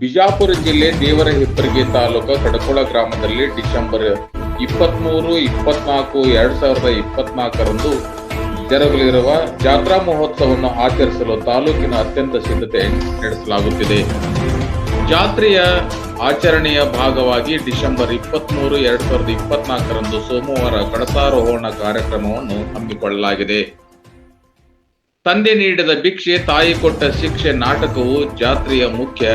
ಬಿಜಾಪುರ ಜಿಲ್ಲೆ ದೇವರ ಹಿಪ್ಪರಗಿ ತಾಲೂಕು ಕಡಕೋಳ ಗ್ರಾಮದಲ್ಲಿ ಡಿಸೆಂಬರ್ ಇಪ್ಪತ್ಮೂರು, ಇಪ್ಪತ್ನಾಲ್ಕು, ಎರಡ್ ಸಾವಿರದ ಇಪ್ಪತ್ನಾಲ್ಕರಂದು ಜರುಗಲಿರುವ ಜಾತ್ರಾ ಮಹೋತ್ಸವವನ್ನು ಆಚರಿಸಲು ತಾಲೂಕಿನ ಅತ್ಯಂತ ಸಿದ್ಧತೆ ನಡೆಸಲಾಗುತ್ತಿದೆ. ಜಾತ್ರೆಯ ಆಚರಣೆಯ ಭಾಗವಾಗಿ ಡಿಸೆಂಬರ್ ಇಪ್ಪತ್ಮೂರು, ಎರಡ್ ಸಾವಿರದ ಇಪ್ಪತ್ನಾಲ್ಕರಂದು ಸೋಮವಾರ ಕಳಸಾರೋಹಣ ಕಾರ್ಯಕ್ರಮವನ್ನು ಹಮ್ಮಿಕೊಳ್ಳಲಾಗಿದೆ. ತಂದೆ ನೀಡಿದ ಭಿಕ್ಷೆ, ತಾಯಿ ಕೊಟ್ಟ ಶಿಕ್ಷೆ ನಾಟಕವು ಜಾತ್ರೆಯ ಮುಖ್ಯ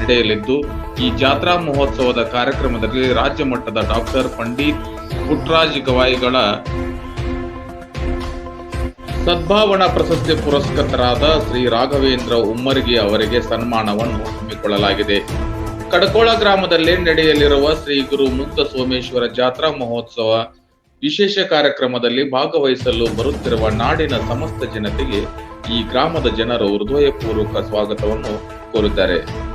ನಡೆಯಲಿದ್ದು ಈ ಜಾತ್ರಾ ಮಹೋತ್ಸವದ ಕಾರ್ಯಕ್ರಮದಲ್ಲಿ ರಾಜ್ಯ ಮಟ್ಟದ ಡಾಕ್ಟರ್ ಪಂಡಿತ್ ಪುಟ್ರಾಜ್ ಗವಾಯಿಗಳ ಸದ್ಭಾವನಾ ಪ್ರಶಸ್ತಿ ಪುರಸ್ಕೃತರಾದ ಶ್ರೀ ರಾಘವೇಂದ್ರ ಉಮ್ಮರ್ಗಿ ಅವರಿಗೆ ಸನ್ಮಾನವನ್ನು ಹಮ್ಮಿಕೊಳ್ಳಲಾಗಿದೆ. ಕಡಕೋಳ ಗ್ರಾಮದಲ್ಲಿ ನಡೆಯಲಿರುವ ಶ್ರೀ ಗುರು ಮುಕ್ತ ಸೋಮೇಶ್ವರ ಜಾತ್ರಾ ಮಹೋತ್ಸವ ವಿಶೇಷ ಕಾರ್ಯಕ್ರಮದಲ್ಲಿ ಭಾಗವಹಿಸಲು ಬರುತ್ತಿರುವ ನಾಡಿನ ಸಮಸ್ತ ಜನತೆಗೆ ಈ ಗ್ರಾಮದ ಜನರು ಹೃದಯಪೂರ್ವಕ ಸ್ವಾಗತವನ್ನು ಕೋರಿದ್ದಾರೆ.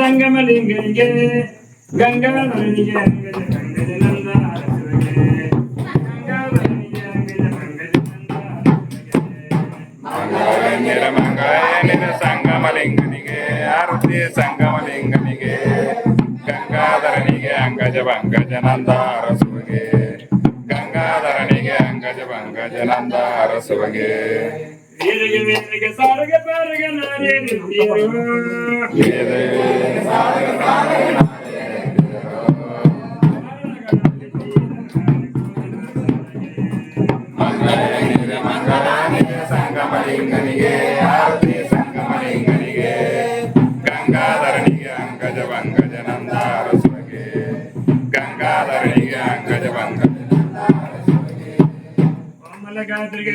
ಸಂಗಮಲಿಂಗನಿಗೆ ಗಂಗಾಧರನಿಗೆ ಅಂಗಜ ಪಂಗಜ ನಂದ ಅರಸುವಗೆ ಗಂಗಾಧರನಿಗೆ ಅಂಗಜ ಪಂಗಜ ನಂದ ಅರಸುವಗೆ ಮಂಗಳನಿನ ಸಂಗಮಲಿಂಗನಿಗೆ ಆರುತಿ ಸಂಗಮಲಿಂಗನಿಗೆ ಗಂಗಾಧರನಿಗೆ ಅಂಗಜ ಭಂಗಜನಂದ ಅರಸುವಗೆ ಗಂಗಾಧರನಿಗೆ ಅಂಗಜ ಭಂಗಜನಂದ ಅರಸುವಗೆ ವೇದಿಗೆ ವೇದಿಗೆ ಸಾರಿಗೆ ಪಾರಿಗೆ ನಾರೇ ನಿಂತಿರು ಮಂಗಳನಿಗೆ ಮಂಗಳನಿಗೆ ಸಂಗಮಲಿಂಗನಿಗೆ ಆರುತಿ ಸಂಗಮಲಿಂಗನಿಗೆ ಗಂಗಾಧರನಿಗೆ ಅಂಗಜ ಭಂಗಜನಂದ ಅರಸುವಗೆ ಗಂಗಾಧರನಿಗೆ ಅಂಗಜ ಭಂಗಜನಂದ ಅರಸುವಗೆ ಕೋಮಲಗಾತ್ರಿಗೆ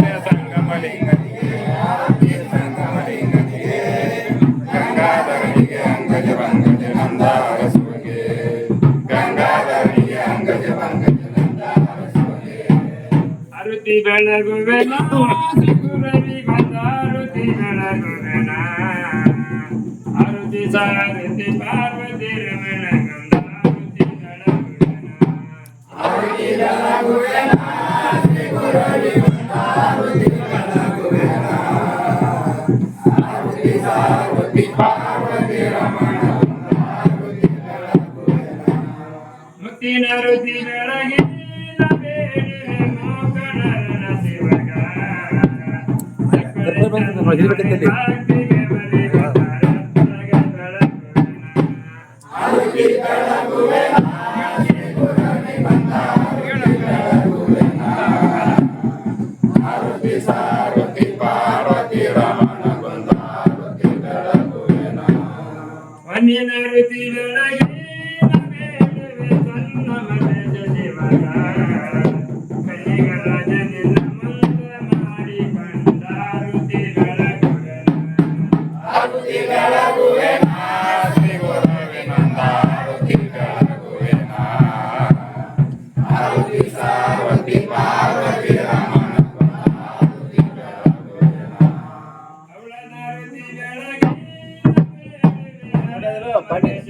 ಅರುತಿ ಬೆಳಗುವೆನ ಸಿಗುರವಿ ಬಂದ ಅರುತಿ ಬೆಳಗುವೆನ ಅರುತಿ ಸಾರತಿ ಪಾರ್ವತಿ ರಮಣ ಗಂಧ ಅರುತಿ ಬೆಳಗುವೆನ ಮುತ್ತಿನ మనకి ఇది పెట్టింది Amen. பண்ணி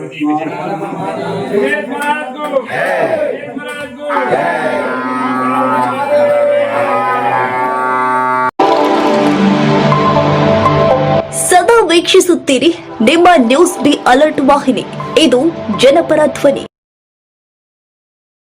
ವಿಜಯ. ಸುರೇಶ್ ಮಹಾರಾಜ್ಗೂ. ಸುರೇಶ್ ಮಹಾರಾಜ್ಗೂ. ಸದಾ ವೀಕ್ಷಿಸುತ್ತೀರಿ ನಿಮ್ಮ ನ್ಯೂಸ್ ಬಿ ಅಲರ್ಟ್ ವಾಹಿನಿ ಇದು ಜನಪರ ಧ್ವನಿ